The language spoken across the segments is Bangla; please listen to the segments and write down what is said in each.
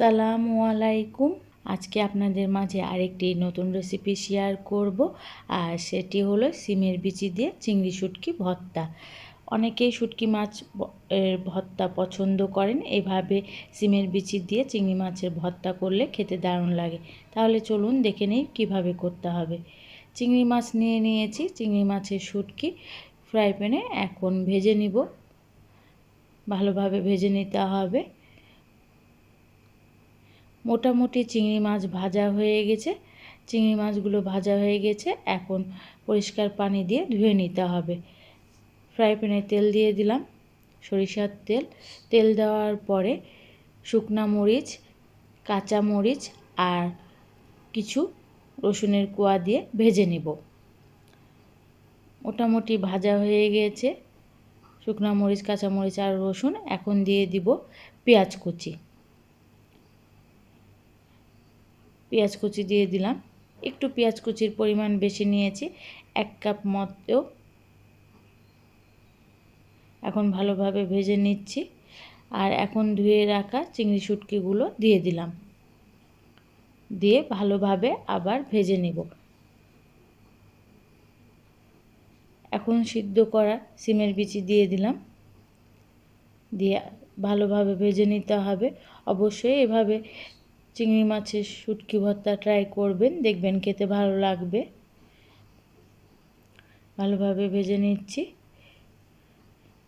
আসসালামু আলাইকুম। আজকে আপনাদের মাঝে আরেকটি নতুন রেসিপি শেয়ার করব, আর সেটি হলো সিমের বিচি দিয়ে চিংড়ি শুটকি ভর্তা। অনেকেই শুটকি মাছ ভর্তা পছন্দ করেন। এভাবে সিমের বিচি দিয়ে চিংড়ি মাছের ভর্তা করলে খেতে দারুণ লাগে। তাহলে চলুন দেখে নিই কীভাবে করতে হবে। চিংড়ি মাছ নিয়ে নিয়েছি। চিংড়ি মাছের শুটকি ফ্রাই প্যানে এখন ভেজে নিব। ভালোভাবে ভেজে নিতে হবে। মোটামুটি চিংড়ি মাছ ভাজা হয়ে গেছে। চিংড়ি মাছগুলো ভাজা হয়ে গেছে। এখন পরিষ্কার পানি দিয়ে ধুয়ে নিতে হবে। ফ্রাই প্যানে তেল দিয়ে দিলাম, সরিষার তেল। তেল দেওয়ার পরে শুকনা মরিচ, কাঁচা মরিচ আর কিছু রসুনের কোয়া দিয়ে ভেজে নেব। মোটামুটি ভাজা হয়ে গিয়েছে শুকনা মরিচ, কাঁচা মরিচ আর রসুন এখন দিয়ে দিব পেঁয়াজ কুচি। পেঁয়াজ কুচি দিয়ে দিলাম। একটু পেঁয়াজ কুচির পরিমাণ বেশি নিয়েছি, এক কাপ মতো। এখন ভালোভাবে ভেজে নিচ্ছি আর এখন ধুয়ে রাখা চিংড়ি শুটকিগুলো দিয়ে দিলাম। দিয়ে ভালোভাবে আবার ভেজে নেব। এখন সিদ্ধ করা সিমের বিচি দিয়ে দিলাম। দিয়ে ভালোভাবে ভেজে নিতে হবে। অবশ্যই এভাবে চিংড়ি মাছের শুটকি ভর্তা ট্রাই করবেন, দেখবেন খেতে ভালো লাগবে। ভালোভাবে ভেজে নিচ্ছি।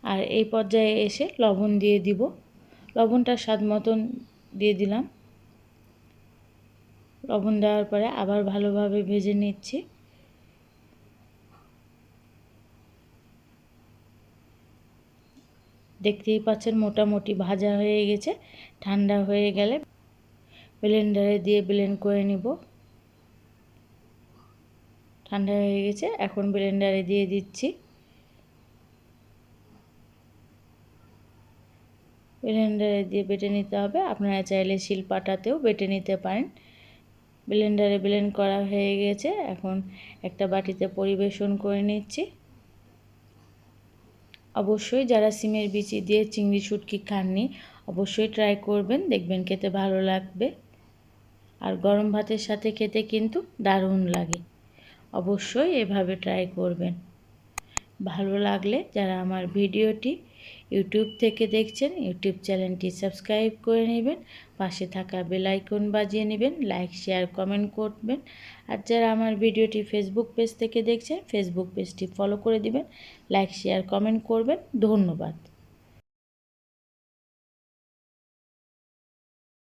আর এই পর্যায়ে এসে লবণ দিয়ে দিব। লবণটা স্বাদ মতন দিয়ে দিলাম। লবণ দেওয়ার পরে আবার ভালোভাবে ভেজে নিচ্ছি। দেখতেই পাচ্ছেন মোটামুটি ভাজা হয়ে গেছে, ঠান্ডা হয়ে গেলে ব্লেন্ডারে দিয়ে ব্লেন্ড করে নিব। ঠান্ডা হয়ে গেছে, এখন ব্লেন্ডারে দিয়ে দিচ্ছি। ব্লেন্ডারে দিয়ে বেটে নিতে হবে, আপনারা চাইলে শিলপাটাতেও বেটে নিতে পারেন। ব্লেন্ডারে ব্লেন্ড করা হয়ে গেছে, এখন একটা বাটিতে পরিবেশন করে নিচ্ছি। অবশ্যই যারা সিমের বিচি দিয়ে চিংড়ি শুটকি খাননি, অবশ্যই ট্রাই করবেন, দেখবেন খেতে ভালো লাগবে। আর গরম ভাতের সাথে খেতে কিন্তু দারুণ লাগে। অবশ্যই এভাবে ট্রাই করবেন। ভালো লাগলে যারা আমার ভিডিওটি ইউটিউব থেকে দেখছেন, ইউটিউব চ্যানেলটি সাবস্ক্রাইব করে নেবেন, পাশে থাকা বেল আইকন বাজিয়ে নেবেন লাইক শেয়ার কমেন্ট করবেন। আর যারা আমার ভিডিওটি ফেসবুক পেজ থেকে দেখছেন ফেসবুক পেজটি ফলো করে দিবেন লাইক শেয়ার কমেন্ট করবেন। ধন্যবাদ।